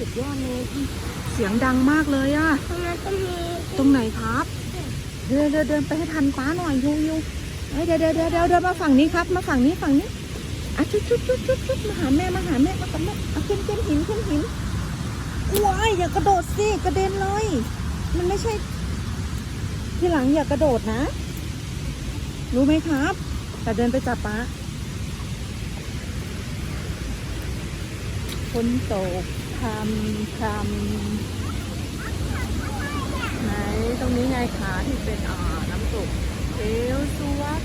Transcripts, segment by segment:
สุดยอดเลยเสียงดังมากเลยอะตรงนั้นก็มีตรงไหนครับ เดินเดินเดินไปให้ทันป้าหน่อยยูยูเอ้ยเดี๋ยวเดี๋ยวเดี๋ยวเดี๋ยวเดินมาฝั่งนี้ครับ มาฝั่งนี้ฝั่งนี้อะชุดชุดชุดชุดชุดมาหาแม่มาหาแม่มากับแม่เอาขึ้นขึ้นหินขึ้นหินว้ายอย่ากระโดดสิกระเด็นเลย มันไม่ใช่ ทีหลังอย่ากระโดดนะ รู้ไหมครับ แต่เดินไปจับป้าฝนตก ทำทำไหนตรงนี้ไงขาที่เป็นอ่าน้ำตกเอวสวัสด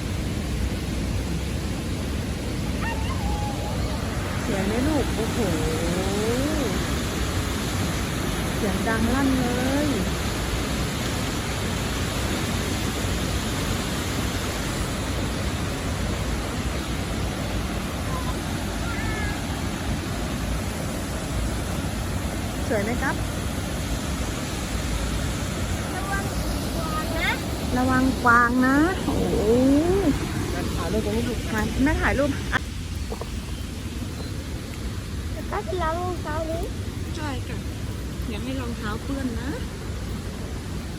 เสียงไหมลูก โอ้โห เสียงดังลั่นเลย ส วยไหมครับ ระวังกวางนะระวังกวางนะโอ้โหถ่ายรูปตรงนี้ลูกถ่ายแม่ถ่ายรูปอะแล้วก็ที่ล้างรองเท้านี้ใช่ค่ะอย่าให้รองเท้าเปื้อนนะ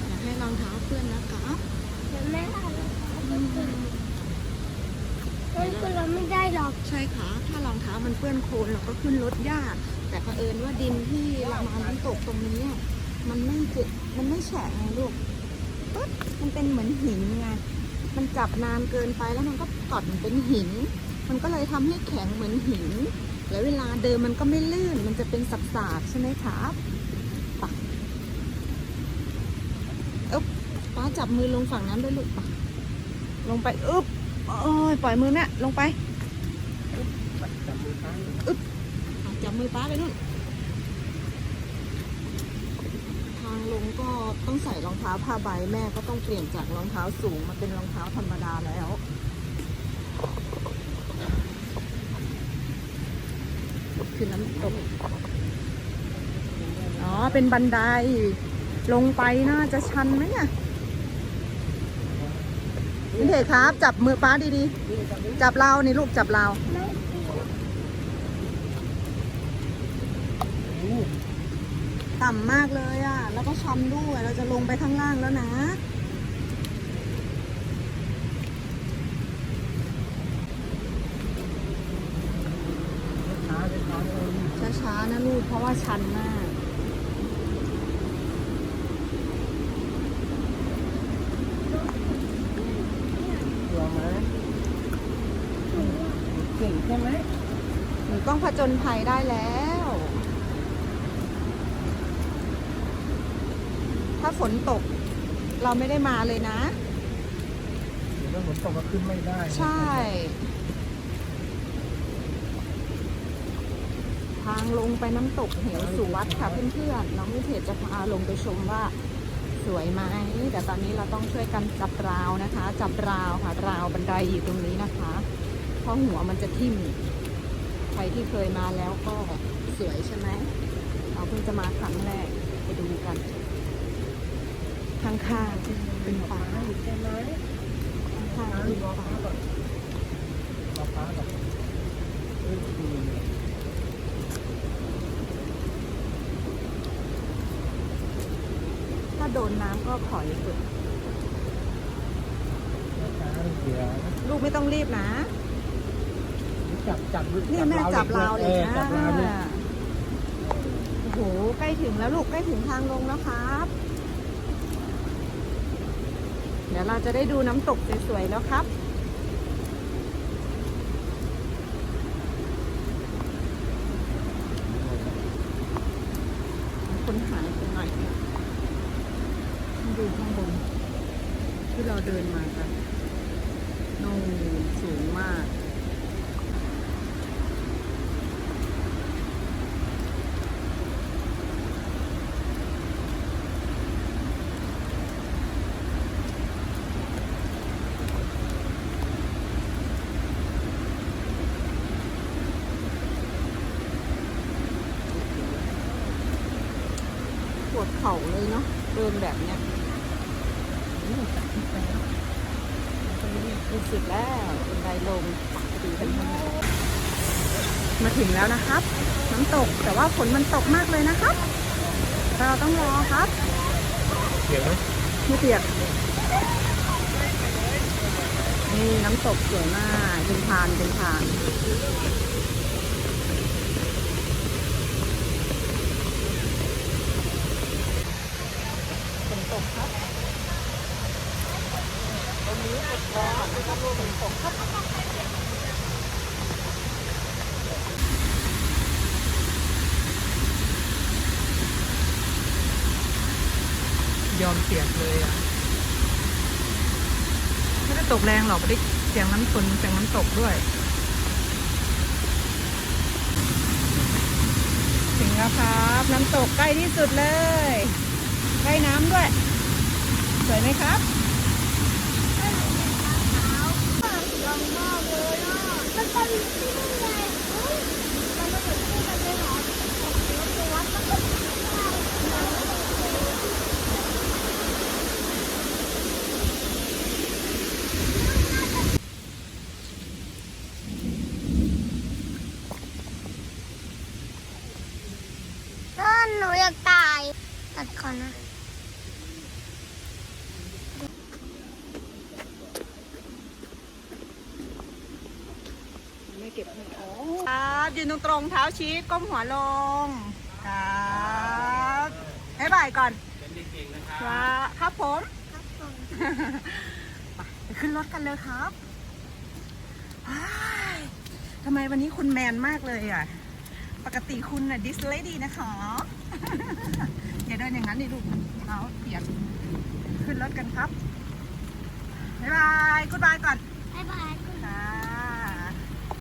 อย่าให้รองเท้าเปื้อนนะคะเดี๋ยวแม่ทำมัน ก็เราไม่ได้หรอก ใช่ค่ะ ถ้ารองเท้ามันเปื้อนโคลนเราก็ขึ้นรถยาก แต่เผอิญว่าดินที่เรามาน้ำตกตรงนี้ มันไม่เจ็บมันไม่แฉะไงลูกปึ๊บมันเป็นเหมือนหินไง มันจับนานเกินไปแล้วมันก็ตอดมันเป็นหิน มันก็เลยทำให้แข็งเหมือนหิน แล้วเวลาเดินมันก็ไม่ลื่น มันจะเป็นสับๆใช่ไหมครับปะอ๊บป้าจับมือลงฝั่งนั้นด้วยลูกปะลงไปอึ๊บ โอ้ยปล่อยมือแม่ลงไปจับมือค้างอะจับมือป้าไปนู่น ทางลงก็ต้องใส่รองเท้าผ้าใบแม่ก็ต้องเปลี่ยนจากรองเท้าสูงมาเป็นรองเท้าธรรมดาแล้วคือน้ำตกอ๋อ เป็นบันได ลงไปน่าจะชันไหมเนี่ย วินเทจครับ จับมือป้าดีๆ จับเรานี่ลูกจับเราต่ำมากเลยอะ แล้วก็ชันด้วย เราจะลงไปข้างล่างแล้วนะช้าๆนะลูก เพราะว่าชันมากลัวไหมเก่ง ใช่ไหมหนูต้องผจญภัยได้แล้ว ถ้าฝนตกเราไม่ได้มาเลยนะเดี๋ยวถ้าฝนตกก็ขึ้นไม่ได้ใช่ ทางลงไปน้ำตกเหวสุวัดค่ะเพื่อนๆ น้องวิเทจจะพาลงไปชมว่าสวยไหมแต่ตอนนี้เราต้องช่วยกันจับราวนะคะ จับราวค่ะ ราวบันไดอยู่ตรงนี้นะคะเพ ราะหัวมันจะทิ่ม ใครที่เคยมาแล้วก็สวยใช่ไหมเราเพิ่งจะมาครั้งแรกไปดูกัน ข้างๆเป็นป่าใช่ไหมข้างๆช้าเป็นรอป่าก่อนรอฟ้าก่อนถ้าโดนน้ำก็ขอยฝึกช้าเดี๋ยวลูกไม่ต้องรีบนะ จับจับนี่แม่จับราวเลยออนะจับราวเนี่ยโอ้โหใกล้ถึงแล้วลูกใกล้ถึงทางลงแล้วครับ เดี๋ยวเราจะได้ดูน้ำตกสวยๆแล้วครับคนหายไปหน่อยดูข้างบนที่เราเดินมากันนู่นสูงมาก วดเข่าเลยเนาะเดินแบบเนี้ยรู้สึกแล้วเป็นไดลมปกติเป็นยังไงมาถึงแล้วนะครับมาน้ำตกแต่ว่าฝนมันตกมากเลยนะครับ เราต้องรอครับเสียงไหมไม่เปียกนี่น้ำตกสวยมากเป็นทานเป็นทานฝนตกครับตรงนี้ตกร้อนนะครับฝนตกครับ ยอมเสียดเลยอะไม่ได้ตกแรงหรอกไม่ได้เสียงน้ำฝนเสียงน้ำตกด้วย ถึงแล้วครับ น้ำตกใกล้ที่สุดเลย ใกล้น้ำด้วย สวยไหมครับ ลองมากเลยอะมันก็มีที่นี่ไงเฮ้ยมันมาเหมือนที่มันเลยเหรอของวัดมันก็ ต้นหนูอยากตาย ตัด ก่อนนะไม่เก็บไม่โอ้ครับยืนตรงตรงๆเท้าชี้ก้มหัวลง ครับบ๊ายบายก่อนครับครับผมครับผมไปไปขึ้นรถกันเลยครับอ้ายทำไมวันนี้คุณแมนมากเลยอะ ปกติคุณน่ะดิสเลดีนะคะ อย่าเดินอย่างนั้นดิลูกเท้าเปียกขึ้นรถกันครับ บ๊ายบายกูดบายก่อน บ๊ายบาย